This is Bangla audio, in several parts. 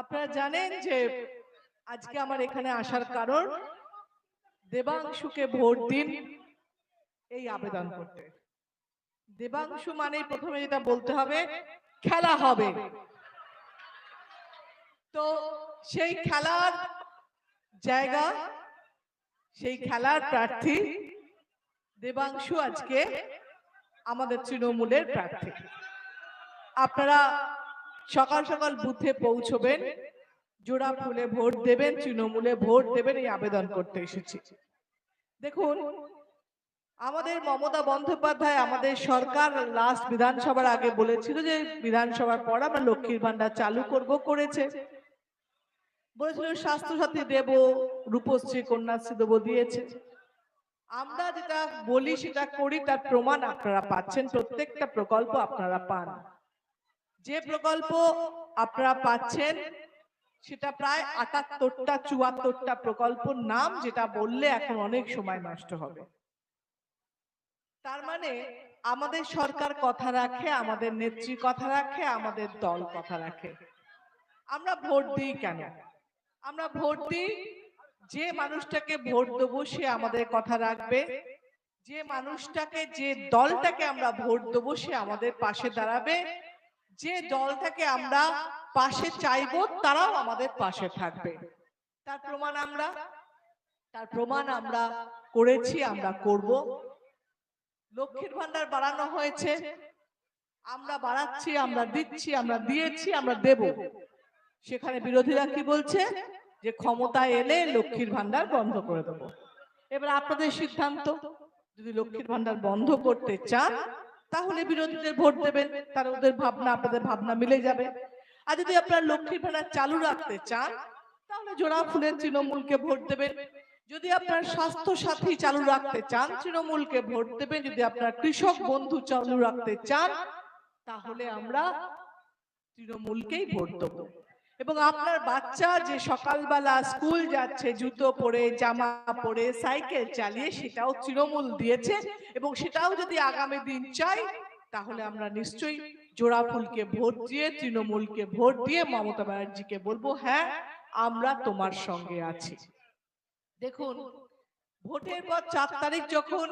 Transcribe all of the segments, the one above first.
আপনারা জানেন যে আজকে আমার এখানে আসার কারণ দেবাংশুকে ভোট দিন এই আবেদন করতে। দেবাংশু মানে প্রথমে যেটা বলতে হবে খেলা হবে। তো সেই খেলার জায়গা সেই খেলার প্রার্থী দেবাংশু আজকে আমাদের তৃণমূলের প্রার্থী। আপনারা সকাল সকাল বুথে পৌঁছবেন, জোড়া ফুলে ভোট দেবেন, তৃণমূলে ভোট দেবেন, এই আবেদন করতে এসেছি। দেখুন, আমাদের মমতা বন্দ্যোপাধ্যায় আমাদের সরকার লাস্ট বিধানসভার আগে বলেছিল যে, বিধানসভার পর আমরা লক্ষ্মীর ভান্ডার চালু করব করেছে। বলেছিল, স্বাস্থ্যসাথী দেব, রূপশ্রী কন্যাশ্রী দেব দিয়েছে। আমরা যেটা বলি, সেটা করি, তার প্রমাণ আপনারা পাচ্ছেন, প্রত্যেকটা প্রকল্প আপনারা পান। যে প্রকল্প আপনারা পাচ্ছেন, সেটা প্রায় আটাত্তরটা, চুয়াত্তরটা প্রকল্পর নাম যেটা বললে এখন অনেক সময় নষ্ট হবে। তার মানে আমাদের সরকার কথা রাখে, আমাদের নেত্রী কথা রাখে, আমাদের দল কথা রাখে। আমরা ভোট দিই কেন? আমরা ভোট দিই, যে মানুষটাকে ভোট দেবো সে আমাদের কথা রাখবে। যে মানুষটাকে, যে দলটাকে আমরা ভোট দেবো সে আমাদের পাশে দাঁড়াবে। যে দলটাকে আমরা পাশে চাইব তারাও আমাদের পাশে থাকবে। তার প্রমাণ আমরা তার প্রমাণ আমরা করেছি আমরা করব। লক্ষ্মীর ভান্ডার বাড়ানো হয়েছে। আমরা বাড়াচ্ছি আমরা দিচ্ছি আমরা দিয়েছি আমরা দেব। সেখানে বিরোধীরা কি বলছে? যে ক্ষমতায় এলে লক্ষ্মীর ভান্ডার বন্ধ করে দেবো। এবার আপনাদের সিদ্ধান্ত যদি লক্ষ্মীর ভান্ডার বন্ধ করতে চান তাহলে বিরোধীদের ভোট দেবেন তার ওদের ভাবনা, আপনাদের ভাবনা মিলে যাবে। আর যদি আপনারা লক্ষ্মীর ভান্ডার চালু রাখতে চান, তাহলে জোড়া ফুলের তৃণমূলকে ভোট দেবেন। যদি আপনার স্বাস্থ্য সাথী চালু রাখতে চান, তৃণমূলকে ভোট দেবেন। যদি আপনার কৃষক বন্ধু চালু রাখতে চান, তাহলে আমরা তৃণমূলকেই ভোট দেবো। এবং আপনার বাচ্চা যে সকালবেলা স্কুল যাচ্ছে, জুতো পরে, জামা পরে, সাইকেল চালিয়ে, সেটাও তৃণমূল দিয়েছে। এবং সেটাও যদি আগামী দিন চাই, তাহলে আমরা নিশ্চয়ই জোড়া ফুলকে ভোট দিয়ে, তৃণমূলকে ভোট দিয়ে মমতা ব্যানার্জিকে বলব হ্যাঁ আমরা তোমার সঙ্গে আছি। দেখুন, ভোটের পর চার তারিখ যখন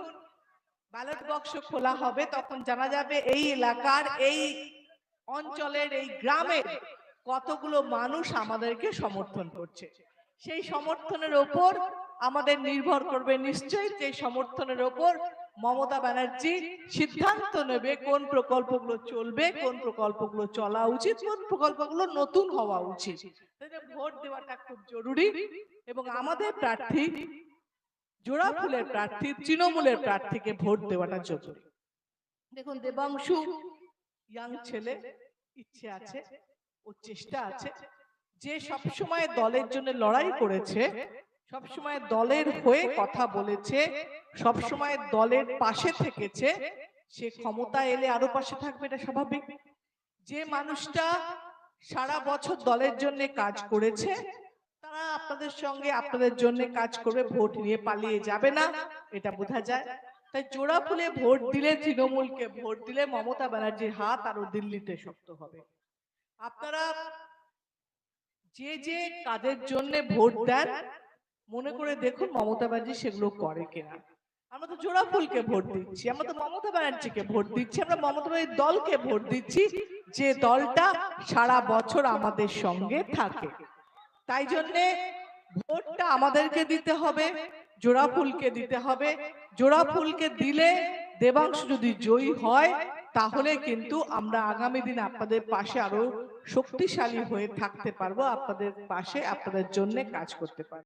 ব্যালট বক্স খোলা হবে, তখন জানা যাবে এই এলাকার, এই অঞ্চলের, এই গ্রামের কতগুলো মানুষ আমাদেরকে সমর্থন করছে। সেই সমর্থনের ওপর আমাদের নির্ভর করবে নিশ্চয়ই সেই সমর্থনের ওপর মমতা ব্যানার্জি সিদ্ধান্ত নেবে কোন প্রকল্পগুলো চলবে, কোন প্রকল্পগুলো চলা উচিত, কোন প্রকল্পগুলো নতুন হওয়া উচিত। ভোট দেওয়াটা খুব জরুরি এবং আমাদের প্রার্থী জোড়া ফুলের প্রার্থী, তৃণমূলের প্রার্থীকে ভোট দেওয়াটা জরুরি। দেখুন, দেবাংশু ইয়াং ছেলে, ইচ্ছে আছে। ও চেষ্টা আছে যে সবসময় দলের জন্য লড়াই করেছে সবসময় দলের হয়ে কথা বলেছে সবসময় দলের পাশে থেকেছে সে ক্ষমতা এলে আরও পাশে থাকবে এটা স্বাভাবিক। যে মানুষটা সারা বছর দলের জন্য কাজ করেছে তারা আপনাদের সঙ্গে আপনাদের জন্য কাজ করবে ভোট নিয়ে পালিয়ে যাবে না এটা বোঝা যায়। তাই জোড়া ফুলে ভোট দিলে তৃণমূলকে ভোট দিলে মমতা ব্যানার্জির হাত আরও দিল্লিতে শক্ত হবে। আপনারা যে যে কাজের জন্য ভোট দেন মনে করে দেখুন মমতা ব্যানার্জি সেগুলো করে কিনা। আমরা তো জোড়া ফুলকে ভোট দিচ্ছি আমরা তো মমতা ব্যানার্জিকে ভোট দিচ্ছি আমরা মমতা ব্যানার্জির দলকে ভোট দিচ্ছি যে দলটা সারা বছর আমাদের সঙ্গে থাকে। তাই জন্যে ভোটটা আমাদেরকে দিতে হবে জোড়া ফুলকে দিতে হবে। জোড়া ফুলকে দিলে দেবাংশ যদি জয়ী হয় তাহলে কিন্তু আমরা আগামী দিন আপনাদের পাশে আরও শক্তিশালী হয়ে থাকতে পারব আপনাদের পাশে আপনাদের জন্য কাজ করতে পারব।